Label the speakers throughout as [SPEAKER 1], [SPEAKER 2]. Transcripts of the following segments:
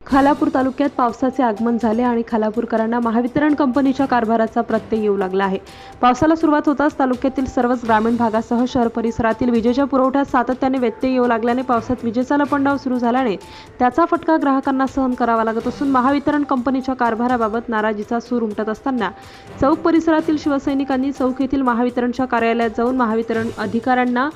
[SPEAKER 1] खालापूर तालुक्यात पावसाचे आगमन झाले आणि खालापूरकरांना महावितरण कंपनीच्या कारभाराचा प्रत्यय येऊ लागला आहे. पावसाला सुरुवात होताच तालुक्यातील सर्वच ग्रामीण भागासह शहर परिसरातील विजेच्या पुरवठ्यात सातत्याने व्यत्यय येऊ लागल्याने पावसात विजेचा लपंडाव सुरू झाल्याने त्याचा फटका ग्राहकांना सहन करावा लागत असून महावितरण कंपनीच्या कारभाराबाबत नाराजीचा सूर उमटत असताना चौक परिसरातील शिवसैनिकांनी चौक येथील महावितरणच्या कार्यालयात जाऊन महावितरण अधिकाऱ्यांना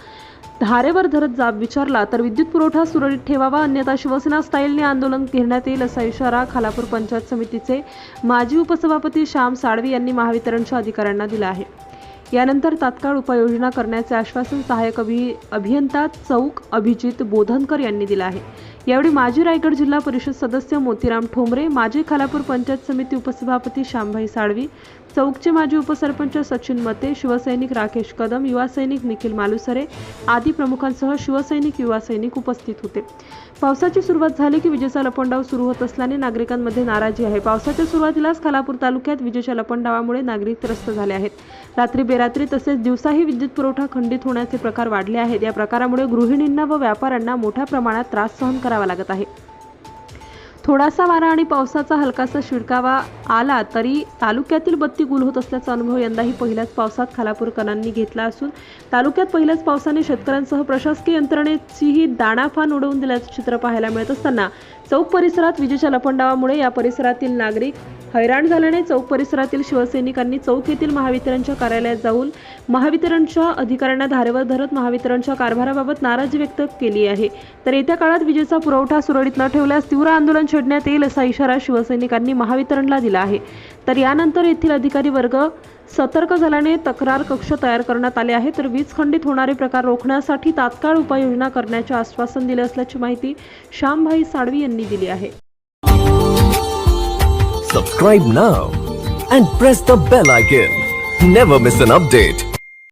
[SPEAKER 1] धारेवर धरत जाब विचारला तर विद्युत पुरवठा सुरळीत ठेवावा अन्यथा शिवसेना स्टाईलने आंदोलन घेण्यात येईल असा इशारा खालापूर पंचायत समितीचे माजी उपसभापती श्याम साळवी यांनी महावितरणच्या अधिकाऱ्यांना दिला आहे. यानंतर तात्काळ उपाययोजना करण्याचे आश्वासन सहाय्यक अभि अभियंता चौक अभिजित बोधनकर यांनी दिलं आहे. यावेळी माजी रायगड जिल्हा परिषद सदस्य मोतीराम ठोंबरे माजी खालापूर पंचायत समिती उपसभापती श्यामभाई साळवी चौकचे माजी उपसरपंच सचिन मते शिवसैनिक राकेश कदम युवा सैनिक निखिल मालुसरे आदी प्रमुखांसह शिवसैनिक युवा सैनिक उपस्थित होते. पावसाची सुरुवात झाली की विजेचा लपंडाव सुरू होत असल्याने नागरिकांमध्ये नाराजी आहे. पावसाच्या सुरुवातीलाच खालापूर तालुक्यात विजेच्या लपंडावामुळे नागरिक त्रस्त झाले आहेत. रात्री बेरात्री तसेच दिवसाही विद्युत पुरवठा खंडित होण्याचे प्रकार वाढले आहेत. या प्रकारामुळे गृहिणींना व व्यापाऱ्यांना मोठ्या प्रमाणात त्रास सहन करावा लागत आहे. थोडासा वारा आणि पावसाचा हलकासा शिडकावा आला तरी तालुक्यातील बत्ती गुल होत असल्याचा अनुभव यंदाही पहिल्याच पावसात खालापूरकरांनी घेतला असून तालुक्यात पहिल्याच पावसाने शेतकऱ्यांसह प्रशासकीय यंत्रणेचीही दाणाफान उडवून दिल्याचे चित्र पाहायला मिळत असताना चौक परिसरात विजेच्या लपंडावामुळे या परिसरातील नागरिक हैराण झाल्याने चौक परिसरातील शिवसैनिकांनी चौक येथील महावितरणच्या कार्यालयात जाऊन महावितरणच्या अधिकाऱ्यांना धारेवर धरत महावितरणच्या कारभाराबाबत नाराजी व्यक्त केली आहे. तर येत्या काळात विजेचा पुरवठा सुरळीत न ठेवल्यास तीव्र आंदोलन छेडण्यात येईल असा इशारा शिवसैनिकांनी महावितरणला दिला आहे. तर यानंतर येथील अधिकारी वर्ग सतर्क झाल्याने तक्रार कक्ष तयार करण्यात आले आहे. तर वीज खंडित होणारे प्रकार रोखण्यासाठी तात्काळ उपाययोजना करण्याचे आश्वासन दिले असल्याची माहिती श्यामभाई साळवी यांनी दिली आहे.
[SPEAKER 2] Subscribe now and press the bell icon never miss an update